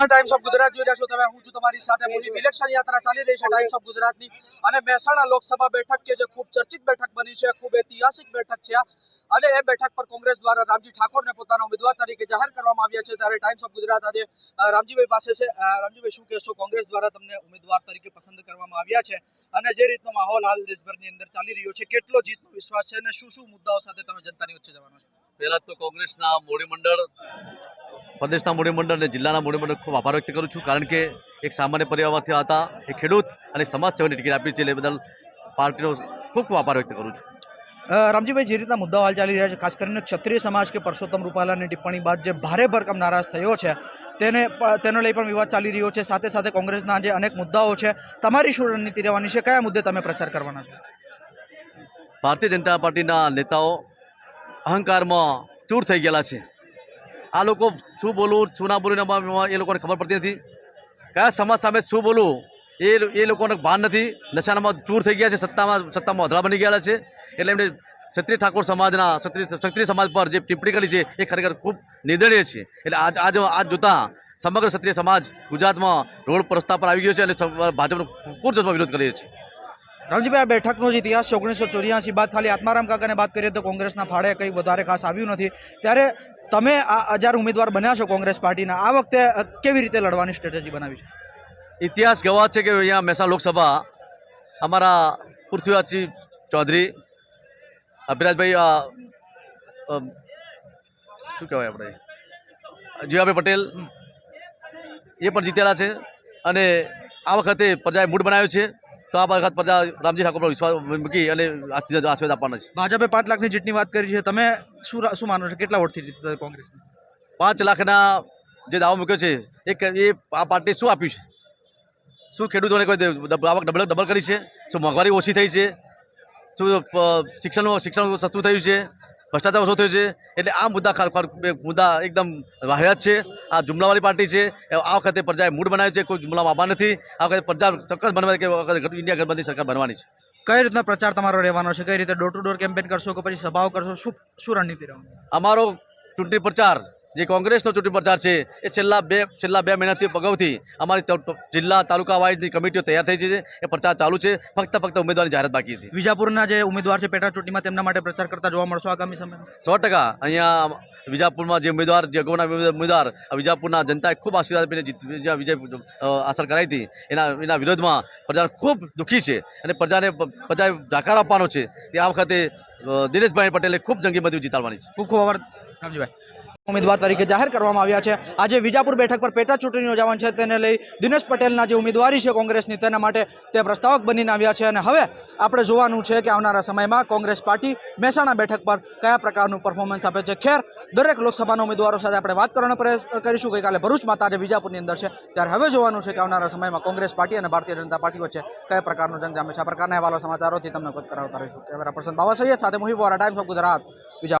Times of Gujarat જોઈ રહ્યા છો. તમે, હું છું તમારી સાથે મુહિમ ઇલેક્શન યાત્રા ચાલી રહી છે ટાઈમ્સ ઓફ ગુજરાતની અને મહેસાણા લોકસભા બેઠક કે જે ખૂબ ચર્ચિત બેઠક બની છે, ખૂબ ઐતિહાસિક બેઠક છે અને એ બેઠક પર કોંગ્રેસ દ્વારા રામજી ઠાકોરને પોતાના ઉમેદવાર તરીકે જાહેર કરવામાં આવ્યા છે. ત્યારે ટાઈમ્સ ઓફ ગુજરાત આજે રામજીભાઈ પાસે છે. રામજીભાઈ, શું કહેશો? કોંગ્રેસ દ્વારા તમને ઉમેદવાર તરીકે પસંદ કરવામાં આવ્યા છે. અને જે રીતનો માહોલ હાલ દેશભરની અંદર ચાલી રહ્યો છે, કેટલો જીતનો વિશ્વાસ છે અને શું શું મુદ્દાઓ સાથે તમે જનતાની વચ્ચે જવાનો છો? પહેલા તો કોંગ્રેસના મોડી મંડળ પ્રદેશના મોડી મંડળ અને જિલ્લાના મોડી મંડળ ખૂબ આભાર વ્યક્ત કરું છું. કારણ કે એક સામાન્ય પરિવારમાંથી હતા એ ખેડૂત અને સમાજ સેવાની ટિકિટ આપી છે એ બદલ પાર્ટીનો ખૂબ ખૂબ આભાર વ્યક્ત કરું છું. રામજીભાઈ જે રીતના મુદ્દાઓ હાલ ચાલી રહ્યા છે ખાસ કરીને ક્ષત્રિય સમાજ કે પરસોત્તમ રૂપાલાની ટિપ્પણી બાદ જે ભારે ભરકમ નારાજ થયો છે તેને તેનો લઈ પણ વિવાદ ચાલી રહ્યો છે. સાથે સાથે કોંગ્રેસના જે અનેક મુદ્દાઓ છે તમારી શું રણનીતિ રહેવાની છે? કયા મુદ્દે તમે પ્રચાર કરવાના છો? ભારતીય જનતા પાર્ટીના નેતાઓ અહંકારમાં ચૂર થઈ ગયેલા છે. આ લોકો શું બોલવું શું ના બોલવું એ લોકોને ખબર પડતી નથી. કયા સમાજ સામે શું બોલવું એ એ લોકોને ભાન નથી. નશાનામાં ચૂર થઈ ગયા છે, સત્તામાં સત્તામાં અધળા બની ગયેલા છે. એટલે એમને ક્ષત્રિય ઠાકોર સમાજના, ક્ષત્રિય ક્ષત્રિય સમાજ પર જે ટિપ્પણી કરી છે, એ ખરેખર ખૂબ નિર્દયનીય છે. એટલે આજ આજ આજ જોતાં સમગ્ર ક્ષત્રિય સમાજ ગુજરાતમાં રોડ પર રસ્તા પર આવી ગયો છે અને ભાજપનો પૂરજોશમાં વિરોધ કરીએ છીએ રામજીભાઈ, આ બેઠકનો જે ઇતિહાસ છે, ઓગણીસો ચોર્યાસી બાદ ખાલી આત્મારામ કાકાને વાત કરીએ તો કોંગ્રેસના ફાળે કંઈ વધારે ખાસ આવ્યું નથી. ત્યારે તમે આ હજાર ઉમેદવાર બન્યા છો કોંગ્રેસ પાર્ટીના. આ વખતે કેવી રીતે લડવાની સ્ટ્રેટેજી બનાવી છે? ઇતિહાસ ગવાહ છે કે અહીંયા મહેસાણા લોકસભા, અમારા પૃથ્વીરાજસિંહ ચૌધરી, અભિરાજભાઈ શું કહેવાય આપણે? જીવાભાઈ પટેલ, એ પણ જીતેલા છે. અને આ વખતે પ્રજાએ મૂડ બનાવ્યો છે. તો આ વખત પ્રજા રામજી ઠાકોર પર વિશ્વાસ મૂકી અને આશીર્વાદ આપવાના છે. ભાજપે પાંચ લાખની જીતની વાત કરી છે. તમે શું શું માનો છો? કેટલા વોટથી જીત કોંગ્રેસ પાંચ લાખના જે દાવો મૂક્યો છે એ એ આ પાર્ટી શું આપ્યું છે? શું ખેડૂતોને કોઈ આવક ડબલ ડબલ કરી છે? શું મોંઘવારી ઓછી થઈ છે? શું અ, શિક્ષણનું શિક્ષણ સસ્તું થયું છે? ભ્રષ્ટાચાર ઓછો થયો છે. એટલે આ મુદ્દા મુદ્દા એકદમ વાહિયાત છે. આ જુમલાવાળી પાર્ટી છે. આ વખતે પ્રજાએ મૂડ બનાવ્યો છે. કોઈ જુમલામાં આવવા નથી. આ વખતે પ્રજા ચોક્કસ બનવા કે ઇન્ડિયા ગઠબંધન સરકાર બનવાની છે. કઈ રીતના પ્રચાર તમારો રહેવાનો છે? કઈ રીતે ડોર ટુ ડોર કેમ્પેન કરશો કે પછી સભાઓ કરશો? શું શું રણનીતિ રહેવાનું? અમારો ચૂંટણી પ્રચાર જે કોંગ્રેસનો ચૂંટણી પ્રચાર છે એ છેલ્લા બે છેલ્લા બે મહિનાથી અગાઉથી અમારી જિલ્લા તાલુકા વાઇઝની કમિટીઓ તૈયાર થઈ છે એ પ્રચાર ચાલુ છે ફક્ત ફક્ત ઉમેદવારની જાહેરાત બાકી હતી. વિજાપુરના જે ઉમેદવાર છે પેટા ચૂંટણીમાં તેમના માટે પ્રચાર કરતા જોવા મળશો આગામી સમયમાં? સો ટકા. અહીંયા વિજાપુરમાં જે ઉમેદવાર જે અગાઉના ઉમેદવાર વિજાપુરના જનતાએ ખૂબ આશીર્વાદ આપીને જીત જ્યાં વિજય અસર કરાવી હતી. એના એના વિરોધમાં પ્રજા ખૂબ દુઃખી છે અને પ્રજાને પ્રજાએ જાકાર આપવાનો છે. તે આ વખતે દિનેશભાઈ પટેલે ખૂબ જંગી મતી જીતાડવાની છે. ખૂબ ખૂબ આભાર. રામજીભાઈ. ઉમેદવાર તરીકે જાહેર કરવામાં આવ્યા છે. આજે વિજાપુર બેઠક પર પેટા ચૂંટણી યોજાવાની છે. તેને લઈ દિનેશ પટેલના જે ઉમેદવારી છે કોંગ્રેસની, તેના માટે તે પ્રસ્તાવક બનીને આવ્યા છે. અને હવે આપણે જોવાનું છે કે આવનારા સમયમાં કોંગ્રેસ પાર્ટી મહેસાણા બેઠક પર કયા પ્રકારનું પરફોર્મન્સ આપે છે. ખેર, દરેક લોકસભાના ઉમેદવારો સાથે આપણે વાત કરવાનો પ્રયાસ કરીશું. ગઈકાલે ભરૂચમાં તાજે વિજાપુરની અંદર છે. ત્યારે હવે જોવાનું છે કે આવનારા સમયમાં કોંગ્રેસ પાર્ટી અને ભારતીય જનતા પાર્ટી વચ્ચે કયા પ્રકારનો જંગ જામે છે આ પ્રકારના અહેવાલો સમાચારોથી તમને કરાવતા રહીશું. કેમેરા પર્સન બાબા સૈયદ સાથે મુહિબ વોરા ટાઈમ્સ ઓફ ગુજરાત